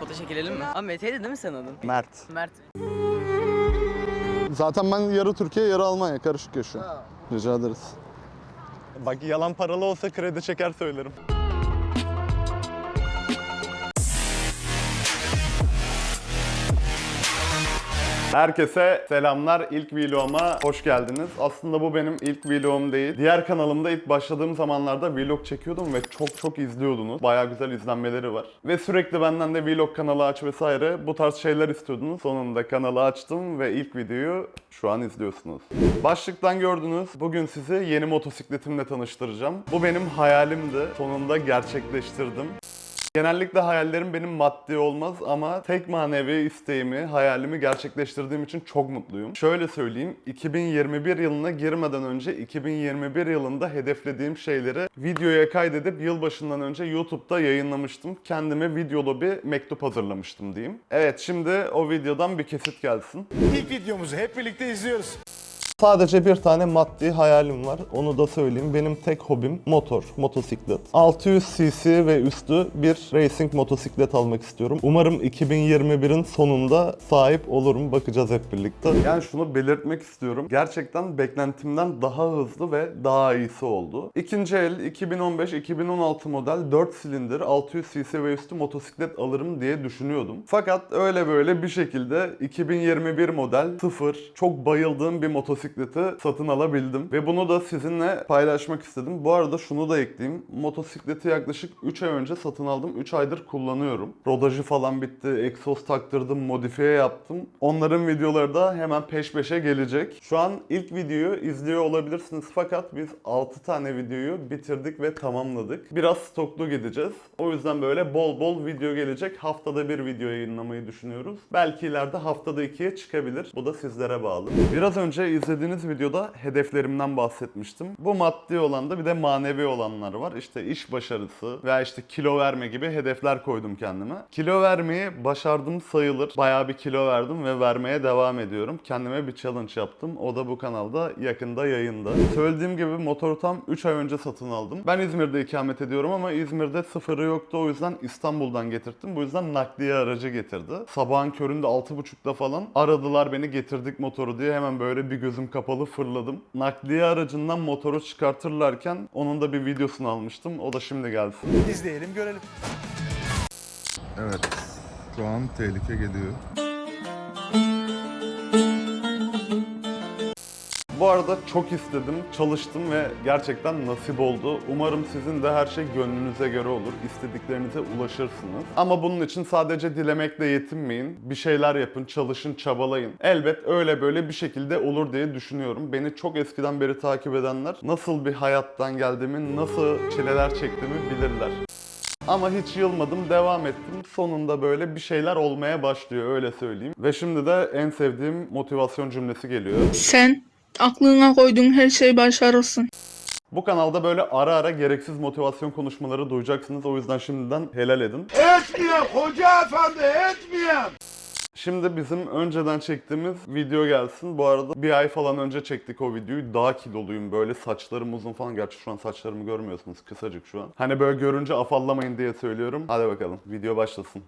foto çekilelim mi? Abi Mete'ydi değil mi senin adın? Mert. Mert. Zaten ben yarı Türkiye yarı Almanya karışık yaşıyorum. Rica ederiz. Bak yalan paralı olsa kredi çeker söylerim. Herkese selamlar. İlk vloguma hoş geldiniz. Aslında bu benim ilk vlogum değil. Diğer kanalımda ilk başladığım zamanlarda vlog çekiyordum ve çok çok izliyordunuz. Baya güzel izlenmeleri var. Ve sürekli benden de vlog kanalı aç vesaire bu tarz şeyler istiyordunuz. Sonunda kanalı açtım ve ilk videoyu şu an izliyorsunuz. Başlıktan gördünüz. Bugün sizi yeni motosikletimle tanıştıracağım. Bu benim hayalimdi. Sonunda gerçekleştirdim. Genellikle hayallerim benim maddi olmaz ama tek manevi isteğimi, hayalimi gerçekleştirdiğim için çok mutluyum. Şöyle söyleyeyim, 2021 yılına girmeden önce 2021 yılında hedeflediğim şeyleri videoya kaydedip yılbaşından önce YouTube'da yayınlamıştım. Kendime videolu bir mektup hazırlamıştım diyeyim. Evet şimdi o videodan bir kesit gelsin. İlk videomuzu hep birlikte izliyoruz. Sadece bir tane maddi hayalim var. Onu da söyleyeyim. Benim tek hobim motor, motosiklet. 600 cc ve üstü bir racing motosiklet almak istiyorum. Umarım 2021'in sonunda sahip olurum. Bakacağız hep birlikte. Yani şunu belirtmek istiyorum. Gerçekten beklentimden daha hızlı ve daha iyisi oldu. İkinci el 2015-2016 model 4 silindir 600 cc ve üstü motosiklet alırım diye düşünüyordum. Fakat öyle böyle bir şekilde 2021 model 0 çok bayıldığım bir motosikleti satın alabildim. Ve bunu da sizinle paylaşmak istedim. Bu arada şunu da ekleyeyim. Motosikleti yaklaşık 3 ay önce satın aldım. 3 aydır kullanıyorum. Rodajı falan bitti. Egzoz taktırdım. Modifiye yaptım. Onların videoları da hemen peş peşe gelecek. Şu an ilk videoyu izliyor olabilirsiniz. Fakat biz 6 tane videoyu bitirdik ve tamamladık. Biraz stoklu gideceğiz. O yüzden böyle bol bol video gelecek. Haftada bir video yayınlamayı düşünüyoruz. Belki ileride haftada ikiye çıkabilir. Bu da sizlere bağlı. Biraz önce izlediğiniz videoda hedeflerimden bahsetmiştim. Bu maddi olan da bir de manevi olanlar var. İşte iş başarısı veya işte kilo verme gibi hedefler koydum kendime. Kilo vermeyi başardım sayılır. Bayağı bir kilo verdim ve vermeye devam ediyorum. Kendime bir challenge yaptım. O da bu kanalda yakında yayında. Söylediğim gibi motoru tam 3 ay önce satın aldım. Ben İzmir'de ikamet ediyorum ama İzmir'de sıfırı yoktu. O yüzden İstanbul'dan getirttim. Bu yüzden nakliye aracı getirdi. Sabahın köründe 6.30'da falan aradılar beni getirdik motoru diye hemen böyle bir gözüm kapalı fırladım. Nakliye aracından motoru çıkartırlarken onun da bir videosunu almıştım. O da şimdi gelsin. İzleyelim görelim. Evet. Şu an tehlike geliyor. Bu arada çok istedim, çalıştım ve gerçekten nasip oldu. Umarım sizin de her şey gönlünüze göre olur. istediklerinize ulaşırsınız. Ama bunun için sadece dilemekle yetinmeyin. Bir şeyler yapın, çalışın, çabalayın. Elbet öyle böyle bir şekilde olur diye düşünüyorum. Beni çok eskiden beri takip edenler nasıl bir hayattan geldiğimi, nasıl çileler çektiğimi bilirler. Ama hiç yılmadım, devam ettim. Sonunda böyle bir şeyler olmaya başlıyor öyle söyleyeyim. Ve şimdi de en sevdiğim motivasyon cümlesi geliyor. Sen aklına koyduğun her şeyi başarırsın. Bu kanalda böyle ara ara gereksiz motivasyon konuşmaları duyacaksınız. O yüzden şimdiden helal edin. Etmeyem hoca efendi etmeyem. Şimdi bizim önceden çektiğimiz video gelsin. Bu arada bir ay falan önce çektik o videoyu. Daha kiloluyum böyle saçlarım uzun falan. Gerçi şu an saçlarımı görmüyorsunuz. Kısacık şu an. Hani böyle görünce afallamayın diye söylüyorum. Hadi bakalım video başlasın.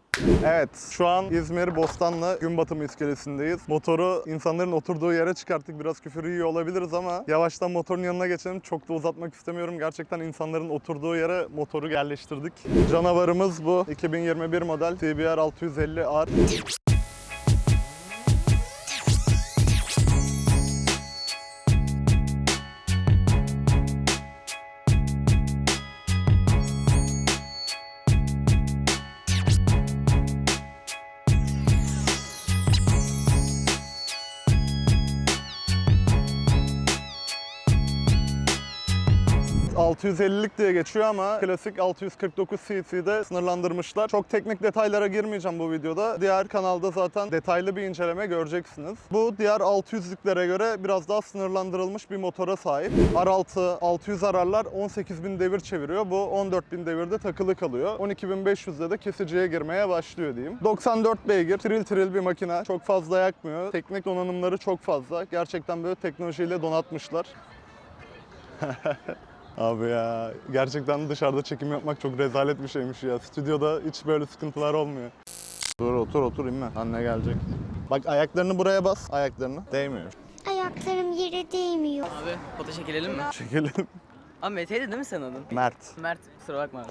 Evet şu an İzmir Bostanlı gün batımı iskelesindeyiz. Motoru insanların oturduğu yere çıkarttık. Biraz küfür yiyor olabiliriz ama yavaştan motorun yanına geçelim. Çok da uzatmak istemiyorum. Gerçekten insanların oturduğu yere motoru yerleştirdik. Canavarımız bu. 2021 model TBR 650R. ...650'lik diye geçiyor ama klasik 649 cc'de sınırlandırmışlar. Çok teknik detaylara girmeyeceğim bu videoda. Diğer kanalda zaten detaylı bir inceleme göreceksiniz. Bu diğer 600'lüklere göre biraz daha sınırlandırılmış bir motora sahip. R6 600 ararlar 18.000 devir çeviriyor. Bu 14.000 devirde takılı kalıyor. 12.500'de de kesiciye girmeye başlıyor diyeyim. 94 beygir, tril tril bir makine. Çok fazla yakmıyor. Teknik donanımları çok fazla. Gerçekten böyle teknolojiyle donatmışlar. Abi ya gerçekten dışarıda çekim yapmak çok rezalet bir şeymiş ya. Stüdyoda hiç böyle sıkıntılar olmuyor. Dur otur otur inme. Anne gelecek. Bak ayaklarını buraya bas. Ayaklarını. Değmiyor. Ayaklarım yere değmiyor. Abi foto çekilelim mi? Çekelim. Abi Mete'ydi değil mi senin adın? Mert. Mert kusura bakma.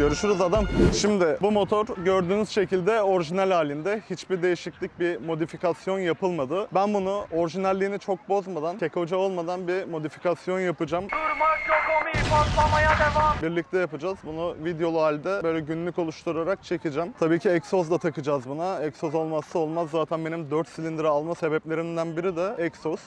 Görüşürüz adam. Şimdi bu motor gördüğünüz şekilde orijinal halinde. Hiçbir değişiklik, bir modifikasyon yapılmadı. Ben bunu orijinalliğini çok bozmadan, kekoca olmadan bir modifikasyon yapacağım. Birlikte yapacağız. Bunu videolu halde böyle günlük oluşturarak çekeceğim. Tabii ki egzoz da takacağız buna. Egzoz olmazsa olmaz. Zaten benim 4 silindir alma sebeplerimden biri de egzoz.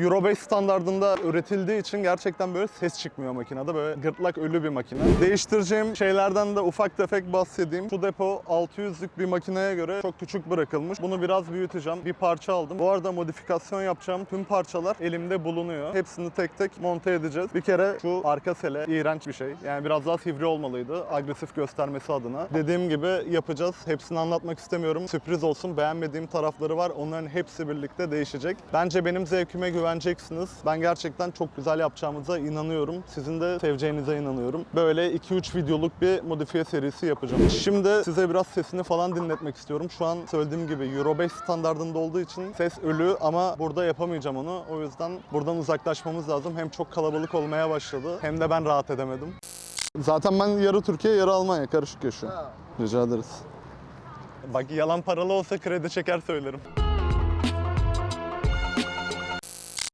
Euro 5 standardında üretildiği için gerçekten böyle ses çıkmıyor makinede. Böyle gırtlak ölü bir makine. Değiştireceğim şeylerden de ufak tefek bahsedeyim. Şu depo 600'lük bir makineye göre çok küçük bırakılmış. Bunu biraz büyüteceğim. Bir parça aldım. Bu arada modifikasyon yapacağım tüm parçalar elimde bulunuyor. Hepsini tek tek monte edeceğiz. Bir kere şu arka sele iğrenç bir şey. Yani biraz daha sivri olmalıydı. Agresif göstermesi adına. Dediğim gibi yapacağız. Hepsini anlatmak istemiyorum. Sürpriz olsun. Beğenmediğim tarafları var. Onların hepsi birlikte değişecek. Bence benim zevkime güveneceksiniz. Ben gerçekten çok güzel yapacağımıza inanıyorum. Sizin de seveceğinize inanıyorum. Böyle 2-3 videoluk bir modifiye serisi yapacağım. Şimdi size biraz sesini falan dinletmek istiyorum. Şu an söylediğim gibi Euro 5 standartında olduğu için ses ölü ama burada yapamayacağım onu. O yüzden buradan uzaklaşmamız lazım. Hem çok kalabalık olmaya başladı hem de ben rahat edemedim. Zaten ben yarı Türkiye yarı Almanya karışık yaşıyorum. Rica ederiz. Bak yalan paralı olsa kredi çeker söylerim.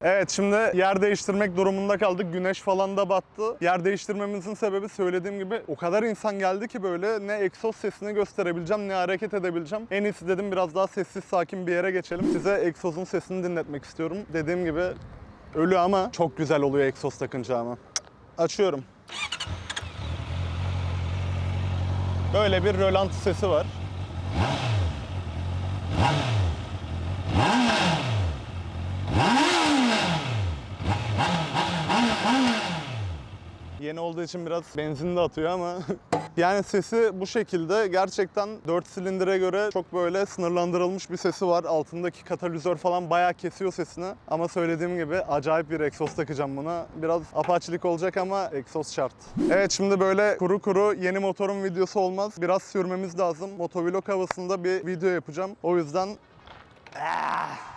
Evet şimdi yer değiştirmek durumunda kaldık. Güneş falan da battı. Yer değiştirmemizin sebebi söylediğim gibi o kadar insan geldi ki böyle ne egzoz sesini gösterebileceğim ne hareket edebileceğim. En iyisi dedim biraz daha sessiz sakin bir yere geçelim. Size egzozun sesini dinletmek istiyorum. Dediğim gibi ölü ama çok güzel oluyor egzoz takınca ama. Açıyorum. Böyle bir rölanti sesi var. Yeni olduğu için biraz benzin de atıyor ama yani sesi bu şekilde gerçekten 4 silindire göre çok böyle sınırlandırılmış bir sesi var. Altındaki katalizör falan bayağı kesiyor sesini. Ama söylediğim gibi acayip bir egzoz takacağım buna. Biraz apaçilik olacak ama egzoz şart. Evet şimdi böyle kuru kuru yeni motorun videosu olmaz. Biraz sürmemiz lazım. Motovlog havasında bir video yapacağım. O yüzden Ah!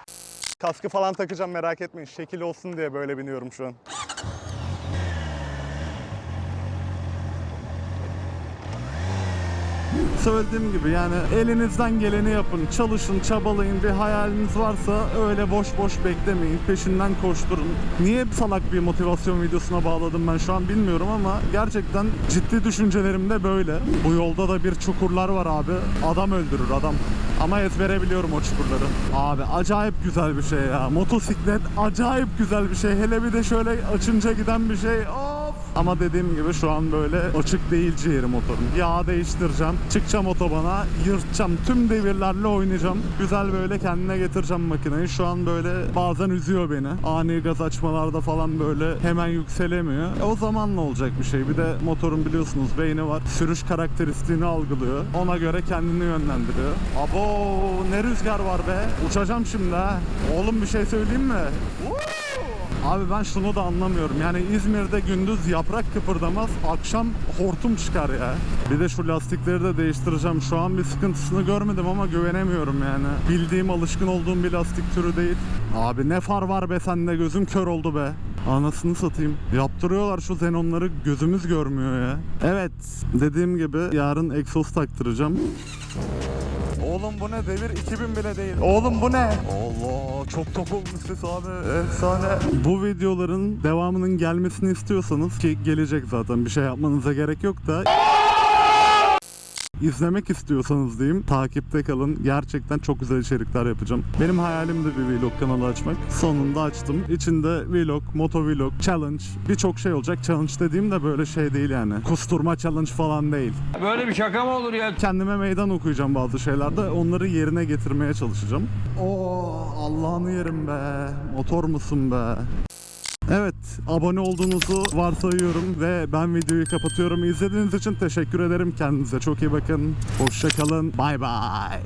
Kaskı falan takacağım merak etmeyin. Şekil olsun diye böyle biniyorum şu an. Söylediğim gibi yani elinizden geleni yapın, çalışın, çabalayın. Bir hayaliniz varsa öyle boş boş beklemeyin, peşinden koşturun. Niye salak bir motivasyon videosuna bağladım ben şu an bilmiyorum ama gerçekten ciddi düşüncelerim de böyle. Bu yolda da bir çukurlar var abi. Adam öldürür adam. Ama ezbere biliyorum o çukurları. Abi acayip güzel bir şey ya. Motosiklet acayip güzel bir şey. Hele bir de şöyle açınca giden bir şey. Of! Ama dediğim gibi şu an böyle açık değil ciğeri motorun. Yağ değiştireceğim. Çıkacağım otobana, yırtacağım. Tüm devirlerle oynayacağım. Güzel böyle kendine getireceğim makineyi. Şu an böyle bazen üzüyor beni. Ani gaz açmalarda falan böyle hemen yükselemiyor. E o zamanla olacak bir şey. Bir de motorun biliyorsunuz beyni var. Sürüş karakteristiğini algılıyor. Ona göre kendini yönlendiriyor. Abo ne rüzgar var be. Uçacağım şimdi ha. Oğlum bir şey söyleyeyim mi? Abi ben şunu da anlamıyorum. Yani İzmir'de gündüz yaprak kıpırdamaz, akşam hortum çıkar ya. Bir de şu lastikleri de değiştireceğim. Şu an bir sıkıntısını görmedim ama güvenemiyorum yani. Bildiğim, alışkın olduğum bir lastik türü değil. Abi ne far var be sende gözüm kör oldu be. Anasını satayım. Yaptırıyorlar şu xenonları gözümüz görmüyor ya. Evet dediğim gibi yarın egzoz taktıracağım. Oğlum bu ne devir 2000 bile değil. Oğlum bu ne? Allah çok top olmuş ses abi. Efsane. Bu videoların devamının gelmesini istiyorsanız ki gelecek zaten bir şey yapmanıza gerek yok da İzlemek istiyorsanız diyeyim takipte kalın. Gerçekten çok güzel içerikler yapacağım. Benim hayalim de bir vlog kanalı açmak. Sonunda açtım. İçinde vlog, motovlog, challenge birçok şey olacak. Challenge dediğim de böyle şey değil yani. Kusturma challenge falan değil. Böyle bir şaka mı olur ya? Kendime meydan okuyacağım bazı şeylerde. Onları yerine getirmeye çalışacağım. Oo Allah'ını yerim be. Motor musun be? Evet, abone olduğunuzu varsayıyorum ve ben videoyu kapatıyorum. İzlediğiniz için teşekkür ederim. Kendinize çok iyi bakın. Hoşça kalın. Bay bay.